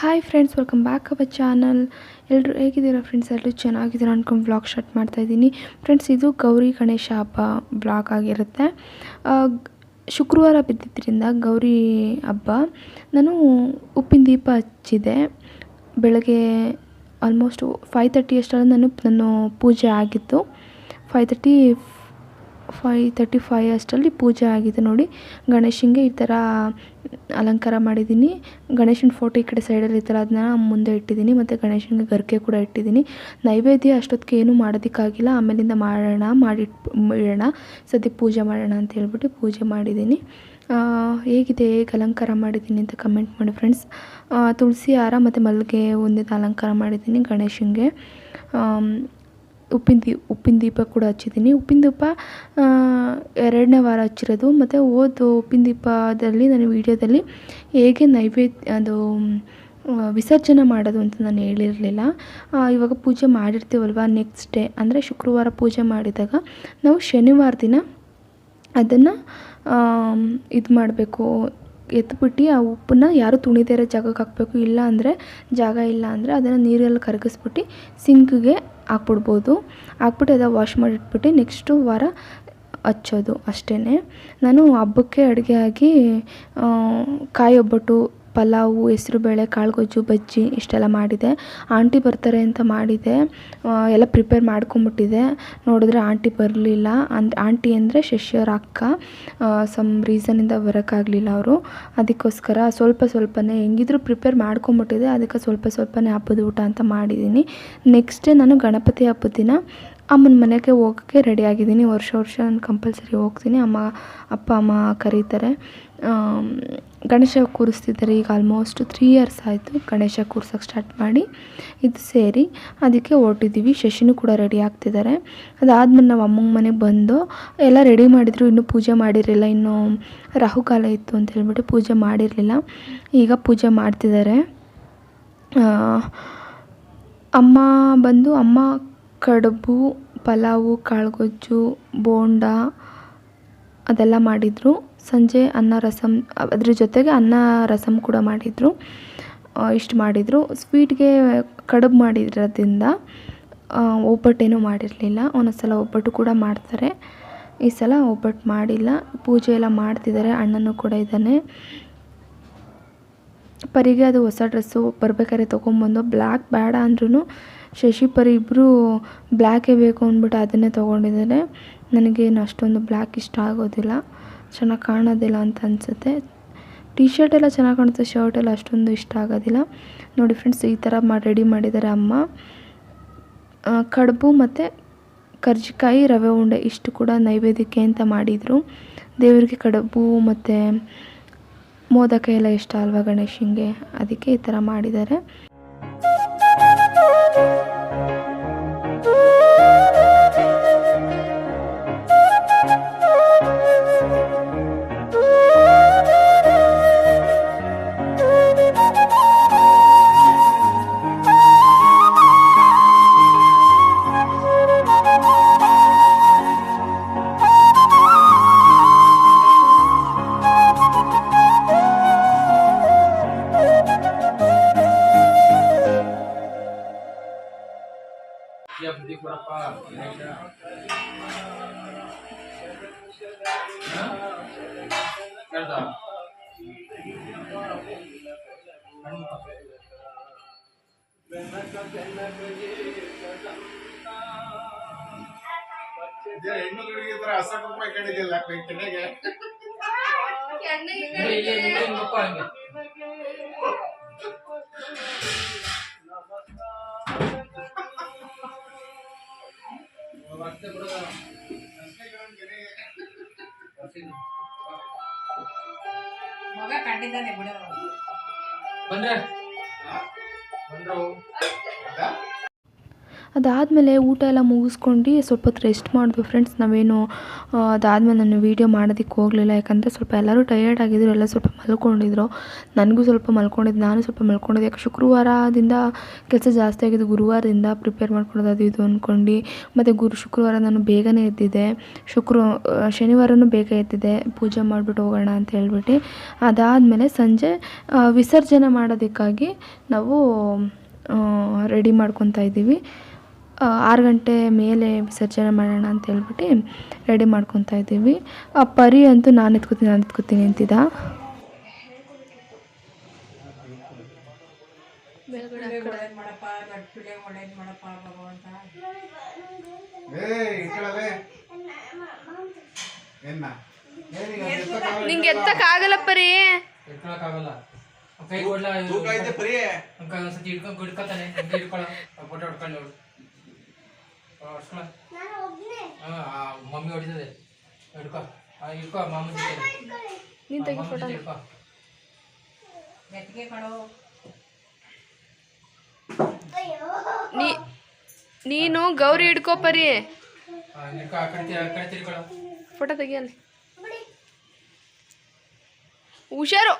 Hi friends welcome back our channel ಎಲ್ಲರೂ ಹೇಗಿದ್ದೀರಾ friends ಎಲ್ಲರೂ ಚೆನ್ನಾಗಿದ್ದೀರಾ ಅಂದ್ಕೊಂಡು ಬ್ಲಾಗ್ ಸ್ಟಾರ್ಟ್ ಮಾಡ್ತಾಯಿದ್ದೀನಿ ಫ್ರೆಂಡ್ಸ್ ಇದು ಗೌರಿ ಗಣೇಶ ಹಬ್ಬ ಬ್ಲಾಗ್ ಆಗಿರುತ್ತೆ. ಶುಕ್ರವಾರ ಬಿದ್ದಿದ್ದರಿಂದ ಗೌರಿ ಹಬ್ಬ. ನಾನು ಉಪ್ಪಿನ ದೀಪ ಹಚ್ಚಿದೆ ಬೆಳಗ್ಗೆ ಆಲ್ಮೋಸ್ಟ್ ಫೈವ್ ತರ್ಟಿ ಅಷ್ಟರಲ್ಲಿ ನಾನು ನಾನು ಪೂಜೆ ಆಗಿತ್ತು. Five thirty five thirty five ಅಷ್ಟರಲ್ಲಿ ಪೂಜೆ ಆಗಿದೆ ನೋಡಿ. ಗಣೇಶನಿಗೆ ಈ ಥರ ಅಲಂಕಾರ ಮಾಡಿದ್ದೀನಿ. ಗಣೇಶನ ಫೋಟೋ ಈ ಕಡೆ ಸೈಡಲ್ಲಿ ಈ ಥರ ಅದನ್ನ ಮುಂದೆ ಇಟ್ಟಿದ್ದೀನಿ ಮತ್ತು ಗಣೇಶನಿಗೆ ಗರಿಕೆ ಕೂಡ ಇಟ್ಟಿದ್ದೀನಿ. ನೈವೇದ್ಯ ಅಷ್ಟೊತ್ತಿಗೆ ಏನೂ ಮಾಡೋದಕ್ಕಾಗಿಲ್ಲ. ಆಮೇಲಿಂದ ಮಾಡೋಣ ಮಾಡಿಟ್ ಇಡೋಣ. ಸದ್ಯ ಪೂಜೆ ಮಾಡೋಣ ಅಂತ ಹೇಳ್ಬಿಟ್ಟು ಪೂಜೆ ಮಾಡಿದ್ದೀನಿ. ಹೇಗಿದೆ? ಹೇಗೆ ಅಲಂಕಾರ ಮಾಡಿದ್ದೀನಿ ಅಂತ ಕಮೆಂಟ್ ಮಾಡಿ ಫ್ರೆಂಡ್ಸ್ ತುಳಸಿ ಹಾರ ಮತ್ತು ಮಲ್ಲಿಗೆ ಒಂದಿದ ಅಲಂಕಾರ ಮಾಡಿದ್ದೀನಿ ಗಣೇಶನಿಗೆ. ಉಪ್ಪಿನ ದೀಪ ಉಪ್ಪಿನ ದೀಪ ಕೂಡ ಹಚ್ಚಿದ್ದೀನಿ. ಉಪ್ಪಿನ ದೀಪ ಎರಡನೇ ವಾರ ಹಚ್ಚಿರೋದು. ಮತ್ತು ಓದು ಉಪ್ಪಿನ ದೀಪದಲ್ಲಿ ನಾನು ವೀಡಿಯೋದಲ್ಲಿ ಹೇಗೆ ನೈವೇದ್ಯ ಅದು ವಿಸರ್ಜನೆ ಮಾಡೋದು ಅಂತ ನಾನು ಹೇಳಿರಲಿಲ್ಲ. ಇವಾಗ ಪೂಜೆ ಮಾಡಿರ್ತೀವಲ್ವ ನೆಕ್ಸ್ಟ್ ಡೇ ಅಂದರೆ ಶುಕ್ರವಾರ ಪೂಜೆ ಮಾಡಿದಾಗ ನಾವು ಶನಿವಾರ ದಿನ ಅದನ್ನು ಇದು ಮಾಡಬೇಕು. ಎತ್ಬಿಟ್ಟು ಆ ಉಪ್ಪನ್ನ ಯಾರು ತುಣಿದೇ ಜಾಗಕ್ಕೆ ಹಾಕಬೇಕು. ಇಲ್ಲ ಅಂದರೆ ಜಾಗ ಇಲ್ಲ ಅಂದರೆ ಅದನ್ನು ನೀರಲ್ಲಿ ಕರಗಿಸ್ಬಿಟ್ಟು ಸಿಂಕ್ಗೆ ಹಾಕ್ಬಿಡ್ಬೋದು. ಹಾಕ್ಬಿಟ್ಟು ಅದು ವಾಶ್ ಮಾಡಿಟ್ಬಿಟ್ಟು ನೆಕ್ಸ್ಟು ವಾರ ಹಚ್ಚೋದು ಅಷ್ಟೇ ನಾನು ಹಬ್ಬಕ್ಕೆ ಅಡುಗೆ ಆಗಿ ಕಾಯಿ ಒಬ್ಬಟ್ಟು ಪಲಾವು ಕಾಳು ಗೊಜ್ಜು ಬಜ್ಜಿ ಇಷ್ಟೆಲ್ಲ ಮಾಡಿದೆ. ಆಂಟಿ ಬರ್ತಾರೆ ಅಂತ ಮಾಡಿದೆ. ಎಲ್ಲ ಪ್ರಿಪೇರ್ ಮಾಡ್ಕೊಂಬಿಟ್ಟಿದೆ. ನೋಡಿದ್ರೆ ಆಂಟಿ ಬರಲಿಲ್ಲ. ಅಂದ್, ಆಂಟಿ ಅಂದರೆ ಶಶಿಯವರ ಅಕ್ಕ. ಸಮ್ ರೀಸನಿಂದ ಬರೋಕ್ಕಾಗಲಿಲ್ಲ ಅವರು. ಅದಕ್ಕೋಸ್ಕರ ಸ್ವಲ್ಪ ಸ್ವಲ್ಪನೇ, ಹೆಂಗಿದ್ರು ಪ್ರಿಪೇರ್ ಮಾಡ್ಕೊಂಬಿಟ್ಟಿದೆ. ಅದಕ್ಕೆ ಸ್ವಲ್ಪ ಸ್ವಲ್ಪನೇ ಹಬ್ಬದ ಊಟ ಅಂತ ಮಾಡಿದ್ದೀನಿ. ನೆಕ್ಸ್ಟ್ ನಾನು ಗಣಪತಿ ಹಬ್ಬದ ದಿನ ಅಮ್ಮನ ಮನೆಗೆ ಹೋಗೋಕ್ಕೆ ರೆಡಿ ಆಗಿದ್ದೀನಿ. ವರ್ಷ ವರ್ಷ ನಾನು ಕಂಪಲ್ಸರಿ ಹೋಗ್ತೀನಿ. ಅಮ್ಮ, ಅಪ್ಪ, ಅಮ್ಮ ಕರೀತಾರೆ. ಗಣೇಶ ಕೂರಿಸ್ತಿದ್ದಾರೆ. ಈಗ ಆಲ್ಮೋಸ್ಟ್ ತ್ರೀ ಇಯರ್ಸ್ ಆಯಿತು ಗಣೇಶ ಕೂರ್ಸೋಕೆ ಸ್ಟಾರ್ಟ್ ಮಾಡಿ. ಇದು ಸೇರಿ ಅದಕ್ಕೆ ಹೊರಟಿದ್ದೀವಿ ಶಶಿನೂ ಕೂಡ ರೆಡಿ ಆಗ್ತಿದ್ದಾರೆ. ಅದಾದ್ಮೇಲೆ ನಾವು ಅಮ್ಮಂಗೆ ಮನೆಗೆ ಬಂದು ಎಲ್ಲ ರೆಡಿ ಮಾಡಿದ್ರು. ಇನ್ನೂ ಪೂಜೆ ಮಾಡಿರಲಿಲ್ಲ. ಇನ್ನೂ ರಾಹುಕಾಲ ಇತ್ತು ಅಂತ ಹೇಳ್ಬಿಟ್ಟು ಪೂಜೆ ಮಾಡಿರಲಿಲ್ಲ. ಈಗ ಪೂಜೆ ಮಾಡ್ತಿದ್ದಾರೆ. ಅಮ್ಮ ಬಂದು ಅಮ್ಮ ಕಡುಬು, ಪಲಾವು, ಕಾಳುಗೊಜ್ಜು, ಬೋಂಡ ಅದೆಲ್ಲ ಮಾಡಿದರು. ಸಂಜೆ ಅನ್ನ ರಸಮ್ ಅದ್ರ ಜೊತೆಗೆ ಅನ್ನ ರಸಮ್ ಕೂಡ ಮಾಡಿದರು. ಇಷ್ಟು ಮಾಡಿದರು. ಸ್ವೀಟ್ಗೆ ಕಡುಬು ಮಾಡಿರೋದ್ರಿಂದ ಒಬ್ಬಟ್ಟೇನೂ ಮಾಡಿರಲಿಲ್ಲ. ಒಂದೊಂದು ಸಲ ಒಬ್ಬಟ್ಟು ಕೂಡ ಮಾಡ್ತಾರೆ. ಈ ಸಲ ಒಬ್ಬಟ್ಟು ಮಾಡಿಲ್ಲ. ಪೂಜೆ ಎಲ್ಲ ಮಾಡ್ತಿದ್ದಾರೆ. ಅಣ್ಣನೂ ಕೂಡ ಇದ್ದಾನೆ. ಪರಿಗೆ ಅದು ಹೊಸ ಡ್ರೆಸ್ಸು ಬರ್ಬೇಕಾದ್ರೆ ತೊಗೊಂಬಂದು ಬ್ಲ್ಯಾಕ್ ಬೇಡ ಅಂದ್ರೂ ಶಶಿ ಪರಿ ಇಬ್ಬರೂ ಬ್ಲ್ಯಾಕೇ ಬೇಕು ಅಂದ್ಬಿಟ್ಟು ಅದನ್ನೇ ತೊಗೊಂಡಿದ್ದಾರೆ. ನನಗೇನು ಅಷ್ಟೊಂದು ಬ್ಲ್ಯಾಕ್ ಇಷ್ಟ ಆಗೋದಿಲ್ಲ. ಚೆನ್ನಾಗಿ ಕಾಣೋದಿಲ್ಲ ಅಂತ ಅನಿಸುತ್ತೆ. ಟಿ ಶರ್ಟ್ ಎಲ್ಲ ಚೆನ್ನಾಗಿ ಕಾಣುತ್ತೆ ಶರ್ಟ್ ಎಲ್ಲ ಅಷ್ಟೊಂದು ಇಷ್ಟ ಆಗೋದಿಲ್ಲ. ನೋಡಿ ಫ್ರೆಂಡ್ಸ್ ಈ ಥರ ಮಾಡಿ ರೆಡಿ ಮಾಡಿದ್ದಾರೆ ಅಮ್ಮ. ಕಡುಬು ಮತ್ತು ಕರ್ಜಿಕಾಯಿ ರವೆ ಉಂಡೆ ಇಷ್ಟು ಕೂಡ ನೈವೇದ್ಯಕ್ಕೆ ಅಂತ ಮಾಡಿದರು. ದೇವರಿಗೆ ಕಡುಬು ಮತ್ತು ಮೋದಕ ಎಲ್ಲ ಇಷ್ಟ ಅಲ್ವಾ ಗಣೇಶನಿಗೆ? ಅದಕ್ಕೆ ಈ ಥರ ಮಾಡಿದ್ದಾರೆ. ಹೆಣ್ಣುಗಳಿಗೆ ಈ ತರ ಹಸಕ್ ರೂಪಾಯಿ ಕಡಿದಿಲ್ಲ ಕೆನೆಗೆ ಮಗ ಕಂಡಿದ್ದಾನೆ ಬಂದ್ರ ಬಂದ್ರೆ. ಬಂದ್ರು ಅದಾದಮೇಲೆ ಊಟ ಎಲ್ಲ ಮುಗಿಸ್ಕೊಂಡು ಸ್ವಲ್ಪ ಹೊತ್ತು ರೆಸ್ಟ್ ಮಾಡಿದ್ವಿ ಫ್ರೆಂಡ್ಸ್ ನಾವೇನು ಅದಾದಮೇಲೆ ನಾನು ವೀಡಿಯೋ ಮಾಡೋದಕ್ಕೆ ಹೋಗಲಿಲ್ಲ. ಯಾಕಂದರೆ ಸ್ವಲ್ಪ ಎಲ್ಲರೂ ಟಯರ್ಡ್ ಆಗಿದ್ರು, ಎಲ್ಲ ಸ್ವಲ್ಪ ಮಲ್ಕೊಂಡಿದ್ರು. ನನಗೂ ಸ್ವಲ್ಪ ಮಲ್ಕೊಂಡಿದ್ದು ನಾನು ಸ್ವಲ್ಪ ಮಲ್ಕೊಂಡಿದ್ದೆ ಯಾಕೆ ಶುಕ್ರವಾರದಿಂದ ಕೆಲಸ ಜಾಸ್ತಿ ಆಗಿದ್ದು ಗುರುವಾರದಿಂದ ಪ್ರಿಪೇರ್ ಮಾಡ್ಕೊಳ್ಳೋದು ಅದು ಇದು ಅಂದ್ಕೊಂಡು ಮತ್ತು ಗುರು, ಶುಕ್ರವಾರ ನಾನು ಬೇಗನೆ ಎದ್ದಿದ್ದೆ. ಶುಕ್ರ ಶನಿವಾರನೂ ಬೇಗ ಎದ್ದಿದ್ದೆ. ಪೂಜೆ ಮಾಡಿಬಿಟ್ಟು ಹೋಗೋಣ ಅಂತ ಹೇಳ್ಬಿಟ್ಟು. ಅದಾದಮೇಲೆ ಸಂಜೆ ವಿಸರ್ಜನೆ ಮಾಡೋದಕ್ಕಾಗಿ ನಾವು ರೆಡಿ ಮಾಡ್ಕೊತಾ ಇದ್ದೀವಿ. ಆರು ಗಂಟೆ ಮೇಲೆ ವಿಸರ್ಜನೆ ಮಾಡೋಣ ಅಂತ ಹೇಳ್ಬಿಟ್ಟು ರೆಡಿ ಮಾಡ್ಕೊತಾ ಇದ್ದೀವಿ. ಆ ಪರಿ ಅಂತೂ ನಾನು ಎತ್ಕೊತೀನಿ ನಾನು ಎತ್ಕೋತೀನಿ ಅಂತಿದ್ದ? ನಿಂಗೆ ಎತ್ತಕ್ಕಾಗಲ್ಲ ಪರಿ. ಕೈ ಕೊಡ್ಲಾ ಇವ್ನು? ತೂಕ ಐತೆ ಬರೀ ಅವ್ನ್ ಕೈ ಒಂದ್ಸತಿ ಹಿಡ್ಕೊಂಡ್ ಹಿಡ್ಕೊತಾನೆ ಹಿಂಗೆ ಹಿಡ್ಕೊಳ? ಫೋಟೋ ಹೊಡ್ಕೊಂಡು ನೋಡು ಹೊಡ್ಸ್ಕೊಳ. ಹಾ ಆ ಮಮ್ಮಿ ಹೊಡಿತದೆ. ಹಿಡ್ಕೊ. ಮಾಮೂಲಿ ನೀನು ತೆಗಿ ಫೋಟೋ ಹಿಡ್ಕೊ ನೀ ನೀನು ಗೌರಿ ಹಿಡ್ಕೋ ಪರಿ. ಫೋಟೋ ತೆಗಿಯಲ್ಲಿ ಹುಷಾರು.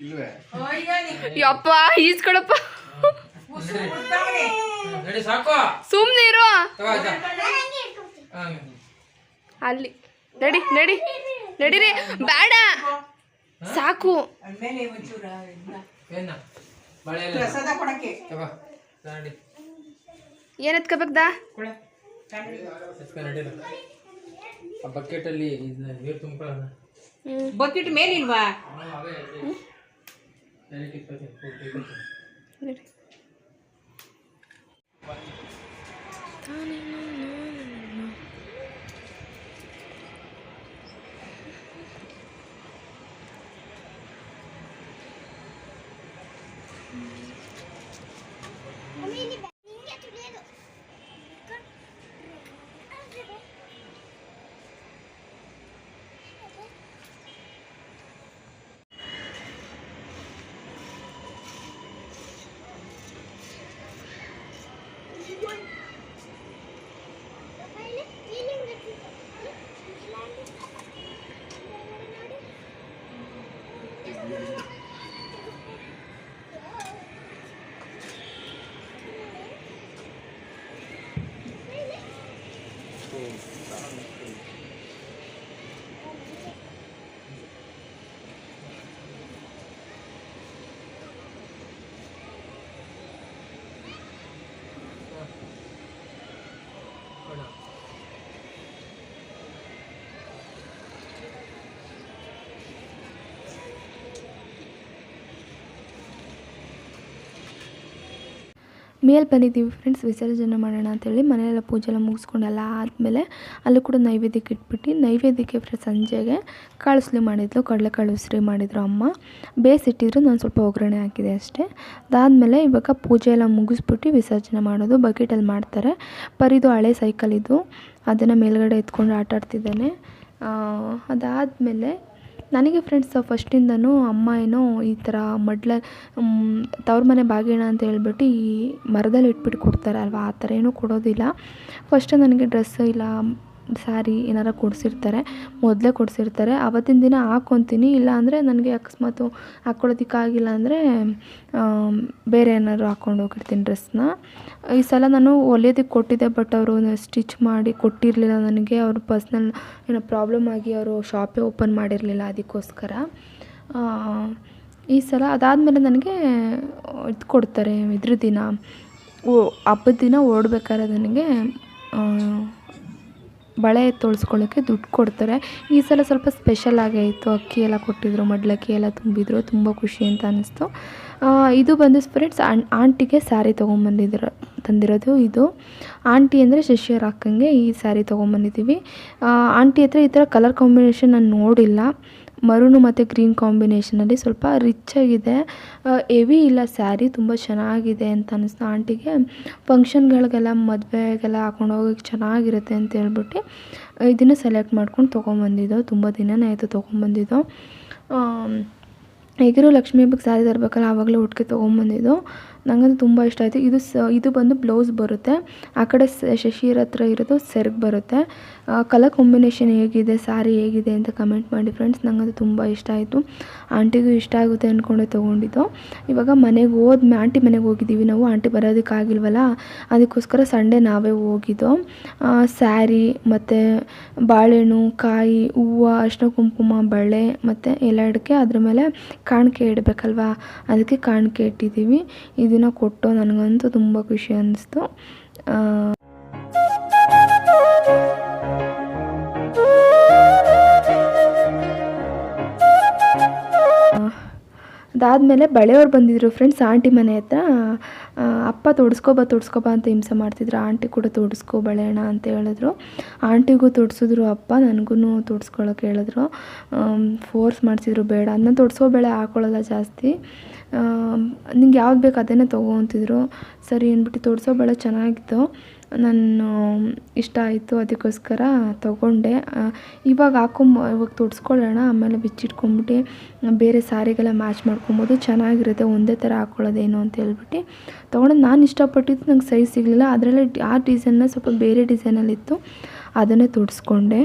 ಇಲ್ವೇ? ಯಪ್ಪ ಈಸ್ಕೊಳಪ್ಪ. ರೆಡಿ ಸಾಕು. ಸುಮ್ಮನೆ ಇರು. ಹಾ ಅಲ್ಲಿ. ನಡಿ ನಡಿ. ನಡಿರಿ. ಬೇಡ ಸಾಕು. ಏನ? ಎತ್ಕೋಬೇಕ್ದಾ ನಡೀರಿ ಬಕೆಟಲ್ಲಿ ನೀರು ತುಂಬ್ಕೊಳ್ಳೋಣ. ಬಕೆಟ್ ಮೇಲಿಲ್ವಾ? Parang ಮೇಲೆ ಬಂದಿದ್ದೀವಿ ಫ್ರೆಂಡ್ಸ್ ವಿಸರ್ಜನೆ ಮಾಡೋಣ ಅಂತೇಳಿ ಮನೆಯೆಲ್ಲ ಪೂಜೆ ಎಲ್ಲ ಮುಗಿಸ್ಕೊಂಡು ಎಲ್ಲ ಆದಮೇಲೆ ಅಲ್ಲೂ ಕೂಡ ನೈವೇದ್ಯಕ್ಕೆ ಇಟ್ಬಿಟ್ಟು ನೈವೇದ್ಯಕ್ಕೆ ಫ್ರೆಂಡ್ಸ್ ಸಂಜೆಗೆ ಕಾಳುಸ್ಲಿ ಮಾಡಿದ್ಲು ಕಡಲೆಕಾಳು ಉಸಿರಿ ಮಾಡಿದ್ರು ಅಮ್ಮ. ಬೇಯಿಸಿಟ್ಟಿದ್ರು ನಾನು ಸ್ವಲ್ಪ ಒಗ್ಗರಣೆ ಹಾಕಿದೆ ಅಷ್ಟೇ. ಅದಾದಮೇಲೆ ಇವಾಗ ಪೂಜೆ ಎಲ್ಲ ಮುಗಿಸ್ಬಿಟ್ಟು ವಿಸರ್ಜನೆ ಮಾಡೋದು ಬಕೆಟಲ್ಲಿ ಮಾಡ್ತಾರೆ. ಪರಿದು ಹಳೆ ಸೈಕಲ್ ಇದು. ಅದನ್ನು ಮೇಲ್ಗಡೆ ಎತ್ಕೊಂಡು ಆಟ ಆಡ್ತಿದ್ದಾನೆ ಅದಾದಮೇಲೆ ನನಗೆ ಫ್ರೆಂಡ್ಸ್ ಫಸ್ಟಿಂದನೂ ಅಮ್ಮ ಏನೋ ಈ ಥರ ಮಡ್ಲ ತವ್ರ ಮನೆ ಬಾಗಿಣ ಅಂತ ಹೇಳ್ಬಿಟ್ಟು ಈ ಮರದಲ್ಲಿ ಇಟ್ಬಿಟ್ಟು ಕೊಡ್ತಾರೆ ಅಲ್ವಾ ಆ ಥರ ಏನೂ ಕೊಡೋದಿಲ್ಲ. ಫಸ್ಟ್ ನನಗೆ ಡ್ರೆಸ್ ಇಲ್ಲ ಸ್ಯಾರಿ ಏನಾರ ಕೊಡಿಸಿರ್ತಾರೆ, ಮೊದಲೇ ಕೊಡಿಸಿರ್ತಾರೆ. ಆವತ್ತಿನ ದಿನ ಹಾಕ್ಕೊತೀನಿ ಇಲ್ಲ ಅಂದರೆ ನನಗೆ ಅಕಸ್ಮಾತು ಹಾಕ್ಕೊಳ್ಳೋದಕ್ಕಾಗಿಲ್ಲ ಅಂದರೆ ಬೇರೆ ಏನಾದ್ರು ಹಾಕ್ಕೊಂಡು ಹೋಗಿರ್ತೀನಿ ಡ್ರೆಸ್ನ. ಈ ಸಲ ನಾನು ಒಲೆಯೋದಕ್ಕೆ ಕೊಟ್ಟಿದ್ದೆ, ಬಟ್ ಅವರು ಸ್ಟಿಚ್ ಮಾಡಿ ಕೊಟ್ಟಿರಲಿಲ್ಲ ನನಗೆ. ಅವರು ಪರ್ಸ್ನಲ್ ಏನೋ ಪ್ರಾಬ್ಲಮ್ ಆಗಿ ಅವರು ಶಾಪೇ ಓಪನ್ ಮಾಡಿರಲಿಲ್ಲ ಅದಕ್ಕೋಸ್ಕರ. ಈ ಸಲ ಅದಾದಮೇಲೆ ನನಗೆ ಇದು ಕೊಡ್ತಾರೆ, ಇದ್ರ ದಿನ. ಓ, ಹಬ್ಬದ ದಿನ ಓಡ್ಬೇಕಾದ್ರೆ ನನಗೆ ಬಳೆ ತೋಳ್ಸ್ಕೊಳ್ಳೋಕ್ಕೆ ದುಡ್ಡು ಕೊಡ್ತಾರೆ. ಈ ಸಲ ಸ್ವಲ್ಪ ಸ್ಪೆಷಲ್ ಆಗೇ ಇತ್ತು. ಅಕ್ಕಿ ಎಲ್ಲ ಕೊಟ್ಟಿದ್ರು, ಮಡ್ಲಕ್ಕಿ ಎಲ್ಲ ತುಂಬಿದ್ರು. ತುಂಬ ಖುಷಿ ಅಂತ ಅನ್ನಿಸ್ತು. ಇದು ಬಂದು ಸ್ಪಿರಿಟ್ಸ್ ಆಂಟಿಗೆ ಸ್ಯಾರಿ ತೊಗೊಂಬಂದಿದ್ರು, ತಂದಿರೋದು ಇದು. ಆಂಟಿ ಅಂದರೆ ಶಶಿಯರ್ ಹಾಕಂಗೆ ಈ ಸ್ಯಾರಿ ತೊಗೊಂಬಂದಿದ್ದೀವಿ. ಆಂಟಿ ಹತ್ರ ಈ ಥರ ಕಲರ್ ಕಾಂಬಿನೇಷನ್ ನಾನು ನೋಡಿಲ್ಲ. ಮರೂನು ಮತ್ತು ಗ್ರೀನ್ ಕಾಂಬಿನೇಷನಲ್ಲಿ ಸ್ವಲ್ಪ ರಿಚ್ ಆಗಿದೆ. ಹೆವಿ ಇಲ್ಲ ಸ್ಯಾರಿ ತುಂಬ ಚೆನ್ನಾಗಿದೆ ಅಂತ ಅನ್ನಿಸ್ತು ಆಂಟಿಗೆ ಫಂಕ್ಷನ್ಗಳಿಗೆಲ್ಲ ಮದುವೆಗೆಲ್ಲ ಹಾಕೊಂಡು ಹೋಗೋಕ್ಕೆ ಚೆನ್ನಾಗಿರುತ್ತೆ ಅಂತ ಹೇಳ್ಬಿಟ್ಟು ಇದನ್ನು ಸೆಲೆಕ್ಟ್ ಮಾಡ್ಕೊಂಡು ತೊಗೊಂಬಂದಿದ್ದು. ತುಂಬ ದಿನನೇ ಆಯಿತು ತೊಗೊಂಬಂದಿದ್ದು. ಹೇಗಿರೋ ಲಕ್ಷ್ಮೀ ಹಬ್ಬಕ್ಕೆ ಸ್ಯಾರಿ ತರಬೇಕಲ್ಲ, ಆವಾಗಲೇ ಒಟ್ಟಿಗೆ ತೊಗೊಂಬಂದಿದ್ದು. ನನಗಂತೂ ತುಂಬ ಇಷ್ಟ ಆಯಿತು. ಇದು ಸ, ಇದು ಬಂದು ಬ್ಲೌಸ್ ಬರುತ್ತೆ. ಆ ಕಡೆ ಶಶಿರ ಹತ್ರ ಇರೋದು ಸೆರ್ಗ್ ಬರುತ್ತೆ. ಕಲರ್ ಕಾಂಬಿನೇಷನ್ ಹೇಗಿದೆ ಸ್ಯಾರಿ ಹೇಗಿದೆ ಅಂತ ಕಮೆಂಟ್ ಮಾಡಿ ಫ್ರೆಂಡ್ಸ್. ನನಗಂತೂ ತುಂಬ ಇಷ್ಟ ಆಯಿತು. ಆಂಟಿಗೂ ಇಷ್ಟ ಆಗುತ್ತೆ ಅಂದ್ಕೊಂಡೆ ತೊಗೊಂಡಿದ್ದು. ಇವಾಗ ಮನೆಗೆ ಹೋದ್ಮೆ ಆಂಟಿ ಮನೆಗೆ ಹೋಗಿದ್ದೀವಿ ನಾವು. ಆಂಟಿ ಬರೋದಕ್ಕಾಗಿಲ್ವಲ್ಲ ಅದಕ್ಕೋಸ್ಕರ ಸಂಡೇ ನಾವೇ ಹೋಗಿದ್ದು. ಸ್ಯಾರಿ ಮತ್ತು ಬಾಳೆಹಣ್ಣು, ಕಾಯಿ, ಹೂವು ಅರಿಶಿನ ಕುಂಕುಮ, ಬಳೆ ಮತ್ತು ಎಲ್ಲ ಅಡಿಕೆ. ಅದ್ರ ಮೇಲೆ ಕಾಣಿಕೆ ಇಡಬೇಕಲ್ವಾ? ಅದಕ್ಕೆ ಕಾಣಿಕೆ ಇಟ್ಟಿದ್ದೀವಿ. ಇದನ್ನು ಕೊಟ್ಟು ನನಗಂತೂ ತುಂಬ ಖುಷಿ ಅನ್ನಿಸ್ತು. ಅದಾದಮೇಲೆ ಬಳೆಯವ್ರು ಬಂದಿದ್ರು ಫ್ರೆಂಡ್ಸ್ ಆಂಟಿ ಮನೆ ಹತ್ರ. ಅಪ್ಪ ತೊಡ್ಸ್ಕೊಬಾ ತೊಡ್ಸ್ಕೊಬಾ ಅಂತ ಹಿಂಸೆ ಮಾಡ್ತಿದ್ರು. ಆಂಟಿ ಕೂಡ ತೊಡಸ್ಕೊ ಬಳೆಯೋಣ ಅಂತ ಹೇಳಿದ್ರು. ಆಂಟಿಗೂ ತೊಡ್ಸಿದ್ರು ಅಪ್ಪ ನನಗೂ ತೊಡ್ಸ್ಕೊಳಕ್ಕೆ ಹೇಳಿದ್ರು. ಫೋರ್ಸ್ ಮಾಡಿಸಿದ್ರು, ಬೇಡ. ಅದನ್ನ ತೊಡ್ಸೋ ಬೆಳೆ ಹಾಕೊಳ್ಳಲ್ಲ ಜಾಸ್ತಿ. ನಿಂಗೆ ಯಾವ್ದು ಬೇಕು ಅದನ್ನೇ ತಗೋ ಅಂತಿದ್ರು. ಸರಿ ಅಂದ್ಬಿಟ್ಟು ತೋರಿಸೋ ಭಾಳ ಚೆನ್ನಾಗಿತ್ತು. ನಾನು ಇಷ್ಟ ಆಯಿತು ಅದಕ್ಕೋಸ್ಕರ ತೊಗೊಂಡೆ. ಇವಾಗ ಹಾಕೊಂಬ ಇವಾಗ ತೊಡ್ಸ್ಕೊಳ್ಳೋಣ ಆಮೇಲೆ ಬಿಚ್ಚಿಟ್ಕೊಂಬಿಟ್ಟು ಬೇರೆ ಸಾರಿಗೆಲ್ಲ ಮ್ಯಾಚ್ ಮಾಡ್ಕೊಬೋದು. ಚೆನ್ನಾಗಿರುತ್ತೆ ಒಂದೇ ಥರ ಹಾಕ್ಕೊಳ್ಳೋದೇನು ಅಂತ ಹೇಳ್ಬಿಟ್ಟು ತೊಗೊಂಡು. ನಾನು ಇಷ್ಟಪಟ್ಟಿದ್ದು ನಂಗೆ ಸೈಜ್ ಸಿಗಲಿಲ್ಲ. ಅದರಲ್ಲೇ ಆ ಡಿಸೈನ್ನ ಸ್ವಲ್ಪ ಬೇರೆ ಡಿಸೈನಲ್ಲಿತ್ತು ಅದನ್ನೇ ತೊಡ್ಸ್ಕೊಂಡೆ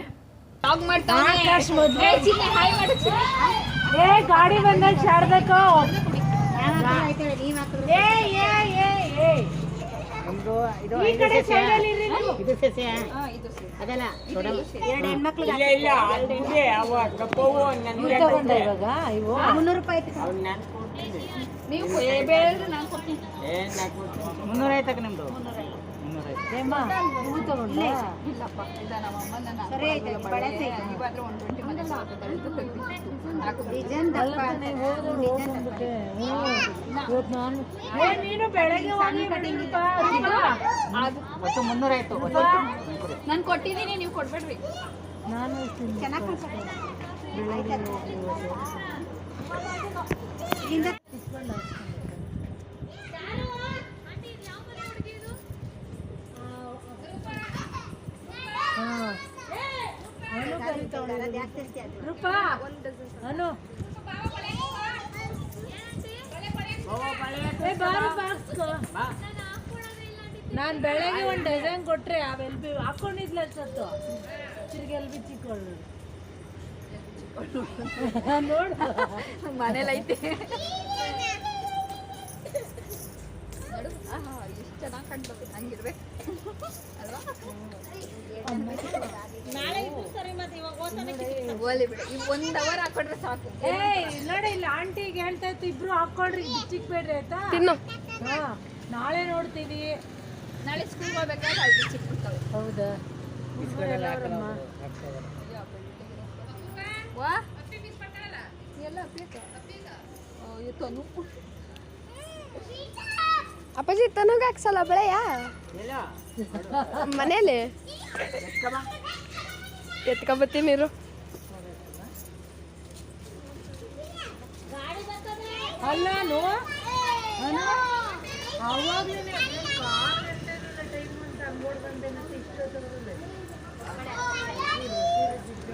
ಏ ಗಾಡಿ ನೀವು. ಇಲ್ಲ ಇಲ್ಲ ಅಲ್ಲಿ ಇದೆ ಅವ ಕಪ್ಪವು ನನ್ಗೆ ಇವಾಗ ಇವು ನೀವು ಬೇರೆ ನಾನು ಕೊಡ್ತೀನಿ ಏಮ್ಮ, ಇವು ತಗೊಂಡ್ಲಾ? ಏ, ಬಾ, ರೂಪಾ. ನಾನು ಕೊಟ್ಟಿದ್ದೀನಿ ನೀವು ಕೊಡ್ಬೇಡ್ರಿ ನಾನು ಚೆನ್ನಾಗಿ ಏ, ಬಾರು ಬಾಕ್ಸ್ಕೊ. ನಾನ್ ಬೆಳಗ್ಗೆ ಒಂದ್ ಡಜನ್ ಕೊಟ್ರೆ ಅವೆಲ್ ಬಿ ಹಾಕೊಂಡಿದ್ಲ ಸತ್ತು ತಿರ್ಗೆಲ್ ಬಿ ನೋಡು. ಮನೇಲೈತೆ. ಎಷ್ಟು ಚೆನ್ನಾಗಿ ಕಂಡು ಹಂಗಿರ್ಬೇಕು. ಅಲ್ವಾ ಹೋಗ್ಲಿ ಬಿಡು ಈ ಒಂದು ಅವರ್ ಹಾಕೊಂಡ್ರೆ ಸಾಕು. ಏಯ್ ನೋಡಿ ಇಲ್ಲಿ ಆಂಟಿಗೆ ಹೇಳ್ತಾ ಇತ್ತು ಇಬ್ರು ಹಾಕೊಳ್ರಿ ಬಿಚ್ಚಿಕ್ ಬೇಡ್ರಿ ಆಯ್ತಾ ಹಾ ನಾಳೆ ನೋಡ್ತೀವಿ ನಾಳೆ ಸ್ಕೂಲ್ ಹೋಗ್ಬೇಕಾದ್ರೆ ಅಲ್ಲಿ ಚಿಕ್ಕ ಹೌದಾ ವಾ ಎಲ್ಲ ಬೇಕು ತನು ಅಪ್ಪಾಜಿ ತನಗ ಹಾಕ್ಸಲ್ಲ ಬೆಳೆಯ? ಮನೇಲಿ? ಎತ್ಕೊಂಬತ್ತೀನಿ ನೀರು ಅಲ್ಲ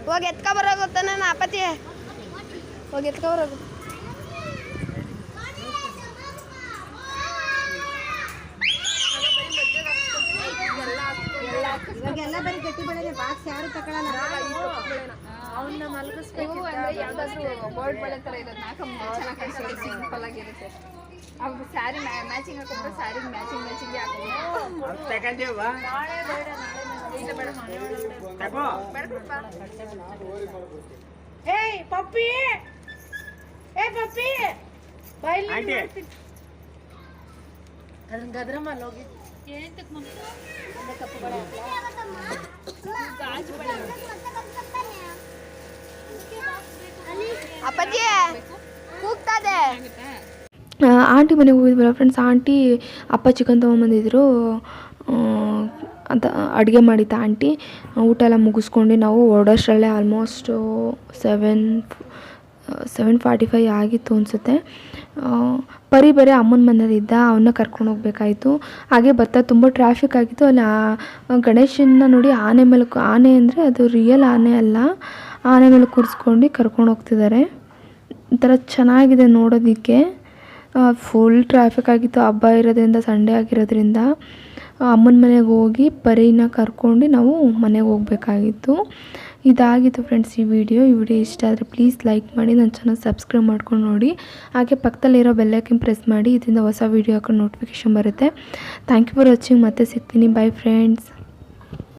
ಹೋಗಿ ಎತ್ಕೊ ಬರೋಗುತ್ತ ನನ್ನ ಅಪ್ಪತಿ ಹೋಗಿ ಎತ್ಕೊ ಬರೋಗು ಮಲಗಿಸ್ಬೇಕು ಅಂದ್ರೆ ಯಾವ್ದಾದ್ರು ಬೋರ್ಡ್ ಬಳೆ ತರ ಇರೋದು ಕಾಣಿಸುತ್ತೆ ಸಿಂಪಲ್ ಆಗಿರುತ್ತೆ. ಅವು ಸ್ಯಾರಿ ಮ್ಯಾಚಿಂಗ್ ಹಾಕೊಂಡ್ರೆ ಸ್ಯಾರಿ ಮ್ಯಾಚಿಂಗ್ ಮ್ಯಾಚಿಂಗ್ ಹಾಕೊಂಡು ಏಯ್ ಪಪ್ಪಿ! ಏ ಪಪ್ಪಿ! ಬೈಲಿ ಅದನ್ನ ಗದ್ರಮಲ್ಲಿ ಹೋಗಿ. ಅಪ್ಪಾಜಿ ಕೂಗ್ತದೆ. ಆಂಟಿ ಮನೆಗೆ ಹೋಗಿದ್ವಲ್ಲ ಫ್ರೆಂಡ್ಸ್ ಆಂಟಿ ಅಪ್ಪ ಚಿಕನ್ ತೊಗೊಂಬಂದಿದ್ರು ಅಂತ ಅಡುಗೆ ಮಾಡಿದ್ದ ಆಂಟಿ. ಊಟ ಎಲ್ಲ ಮುಗಿಸ್ಕೊಂಡು ನಾವು ಹೊರಡೋಷ್ಟರಲ್ಲೇ almost seven seven forty five ಆಗಿತ್ತು ಅನಿಸುತ್ತೆ. ಪರಿ ಬರೀ ಅಮ್ಮನ ಮನೆಯಲ್ಲಿದ್ದ ಅವನ್ನ ಕರ್ಕೊಂಡು ಹೋಗಬೇಕಾಯಿತು. ಹಾಗೆ ಬರ್ತಾ ತುಂಬ ಟ್ರಾಫಿಕ್ ಆಗಿತ್ತು. ಅಲ್ಲಿ ಆ ಗಣೇಶನ್ನ ನೋಡಿ ಆನೆ ಮೇಲೆ ಆನೆ ಅಂದರೆ ಅದು ರಿಯಲ್ ಆನೆ ಅಲ್ಲ. ಆನೆ ಮೇಲೆ ಕೂರಿಸ್ಕೊಂಡು ಕರ್ಕೊಂಡು ಹೋಗ್ತಿದ್ದಾರೆ. ಒಂಥರ ಚೆನ್ನಾಗಿದೆ ನೋಡೋದಕ್ಕೆ. ಫುಲ್ ಟ್ರಾಫಿಕ್ ಆಗಿತ್ತು. ಹಬ್ಬ ಇರೋದ್ರಿಂದ ಸಂಡೇ ಆಗಿರೋದ್ರಿಂದ. ಅಮ್ಮನ ಮನೆಗೆ ಹೋಗಿ ಪರಿನ ಕರ್ಕೊಂಡು ನಾವು ಮನೆಗೆ ಹೋಗ್ಬೇಕಾಗಿತ್ತು. ಇದಾಗಿತ್ತು ಫ್ರೆಂಡ್ಸ್ ಈ ವಿಡಿಯೋ ಈ ವಿಡಿಯೋ ಇಷ್ಟ ಆದರೆ ಪ್ಲೀಸ್ ಲೈಕ್ ಮಾಡಿ, ನನ್ನ ಚಾನಲ್ ಸಬ್ಸ್ಕ್ರೈಬ್ ಮಾಡ್ಕೊಂಡು ನೋಡಿ. ಹಾಗೆ ಪಕ್ಕದಲ್ಲಿರೋ ಬೆಲ್ಲೈಕನ್ ಪ್ರೆಸ್ ಮಾಡಿ, ಇದರಿಂದ ಹೊಸ ವೀಡಿಯೋ ಹಾಕೊಂಡು ನೋಟಿಫಿಕೇಷನ್ ಬರುತ್ತೆ. ಥ್ಯಾಂಕ್ ಯು ಫಾರ್ ವಾಚಿಂಗ್ ಮತ್ತೆ ಸಿಗ್ತೀನಿ. By friends